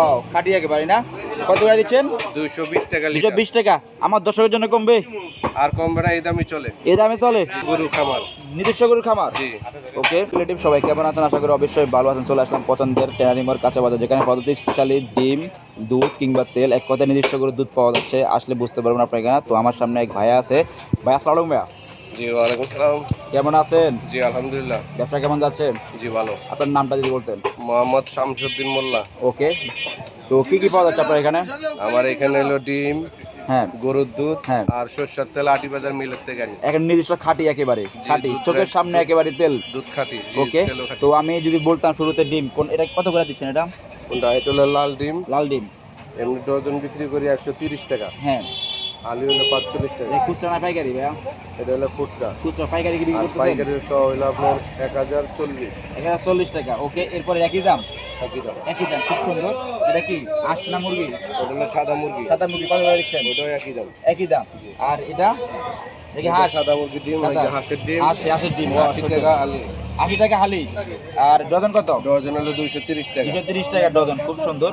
ও খাটি একেবারে না? কত করে দিচ্ছেন? দুইশো বিশ টাকা দুশো বিশ টাকা। আমার দর্শকের জন্য কমবে? আর কমবে না এই দামই চলে। এই দামে চলে? গরু খামার। নিজস্ব গরুর খামার? ওকে রিলেটিভ সবাই কেমন আছেন? আশা করি অবশ্যই ভালো আছেন। চলে আসলাম পছন্দের টেনারিমোর কাঁচা বাজার যেখানে পদ্ধতি স্পেশালি ডিম দুধ কিংবা তেল এক কথায় নিজস্ব করে দুধ পাওয়া যাচ্ছে। আসলে বুঝতে পারবেন আপনার এখানে তো আমার সামনে এক ভাইয়া আছে। ভাইয়া আসসালাম ভাইয়া। জি ওয়ালাইকুম সালাম। কেমন আছেন? জি আলহামদুলিল্লাহ। ব্যবসা কেমন যাচ্ছে জি ভালো। আপনার নামটা যদি বলতেন। মোহাম্মদ শামসুদ্দিন মোল্লা। ওকে। তো কি কি পাওয়া যাচ্ছে আপনার এখানে? আমার এখানে হলো ডিম হ্যাঁ। গরুর দুধ হ্যাঁ। আর সরষের তেল আটি বাজার মিলের থেকে আনি। এখন নিজস্ব খাঁটি একেবারে। খাঁটি। চোখের সামনে একেবারে তেল। দুধ খাঁটি ওকে। তো আমি যদি বলতাম শুরুতে ডিম কোন এটা কত করে দিচ্ছেন এটা? কোনটা? এটা হলো লাল ডিম। লাল ডিম। এমনি ডজন বিক্রি করি একশো তিরিশ টাকা। হ্যাঁ। আলু হলো পাঁচচল্লিশ টাকা। খুচরা না পাইকারি ভাইয়া? এটা হলো খুচরা। খুচরা পাইকারি কি বিক্রি পাইকারি সহ হলো আপনার এক হাজার চল্লিশ। এক হাজার চল্লিশ টাকা ওকে এরপরে একই দাম? একই দাম। একই দাম খুব সুন্দর। এটা কি আটশো না মুরগি? ওটা হলো সাদা মুরগি। সাদা মুরগি কত করে দিচ্ছেন? ওটাও একই দাম। একই দাম। আর এটা? এটা হাঁস? সাদা মুরগি ডিম হাঁসের ডিম। হাঁস হাঁসের ডিম আশি টাকা আলু। আশি টাকা হালি। আর ডজন কত? ডজন হলো দুইশো তিরিশ টাকা। দুইশো তিরিশ টাকা ডজন খুব সুন্দর।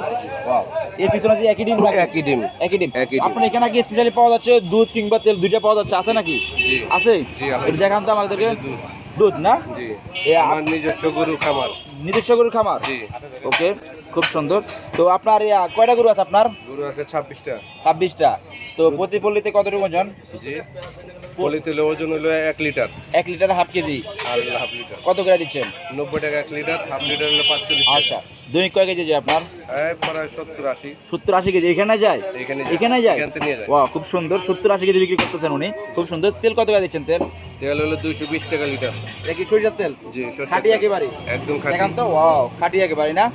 এর পিছনে যে একই ডিম একই ডিম। একই ডিম। আপনার এখানে কি স্পেশালি পাওয়া যাচ্ছে? দুধ কিংবা তেল দুইটা পাওয়া যাচ্ছে? আছে নাকি? আছে? এটা দেখান তো আমাদেরকে। দুধ। না? আমার নিজস্ব গরু খামার। নিজস্ব গরুর খামার ওকে খুব সুন্দর। তো আপনার কয়টা গরু আছে আপনার? গরু আছে ছাব্বিশটা। ছাব্বিশটা। তো প্রতি পল্লিতে কতটুকু ওজন? হলো ওজন হলো এক লিটার। এক লিটার হাফ কেজি। আর হাফ লিটার। কত করে দিচ্ছেন? নব্বই টাকা এক লিটার হাফ লিটার হলো পাঁচচল্লিশ টাকা। আচ্ছা দৈনিক কয় কেজি যায় আপনার? সত্তর আশি। সত্তর আশি কেজি এখানে যায়? এখানে এখানে যায়? ওয়া খুব সুন্দর। সত্তর আশি কেজি বিক্রি করতেছেন উনি। খুব সুন্দর। তেল কত করে দিচ্ছেন তেল? তেল হলো দুইশো বিশ টাকা লিটার। সরিষার তেল? জি খাটি একেবারে একদম খাঁটি তো? ওয়াও খাটি একেবারে না?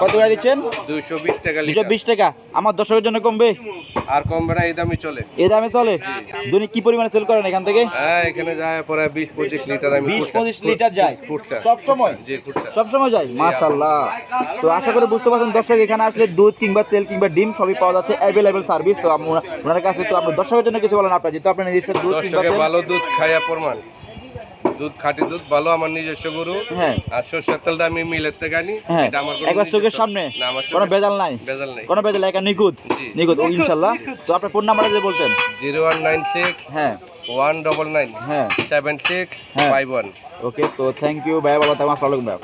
কত করে দিচ্ছেন? দুইশো বিশ টাকা দুশো বিশ টাকা। আমার দর্শকের জন্য কমবে? আর কমবে না এই দামই চলে। এই দামে চলে? দৈনিক কি পরিমাণে সেল করেন এখান থেকে? হ্যাঁ এখানে যায় প্রায় বিশ পঁচিশ লিটার আমি বিশ পঁচিশ লিটার যায়? সব সময়? সব সময় যায়? মাশাল্লাহ তো আশা করি বুঝতে পারছেন দর্শক এখানে আসলে দুধ কিংবা তেল কিংবা ডিম সবই পাওয়া যাচ্ছে অ্যাভেলেবেল সার্ভিস তো ওনার কাছে তো আপনার দর্শকের জন্য কিছু বলেন আপনার যেহেতু আপনার নিজস্ব দুধ কিংবা ভালো দুধ খাইয়া প্রমাণ। দুধ খাঁটি দুধ ভালো আমার নিজস্ব গরু। হ্যাঁ। আর সরষের তেলটা আমি মিলের থেকে আনি। হ্যাঁ। এটা আমার একবার চোখের সামনে। কোনো বেজাল নাই। বেজাল নাই। কোনো বেজাল একা নিখুঁত। নিখুঁত ইনশাল্লাহ। তো আপনার ফোন নাম্বারটা যে বলতেন। জিরো ওয়ান নাইন সিক্স হ্যাঁ। ওয়ান ডবল নাইন হ্যাঁ। সেভেন সিক্স হ্যাঁ। Five one. ওকে তো থ্যাংক ইউ ভাই বাবা তোমার ভালো ভাই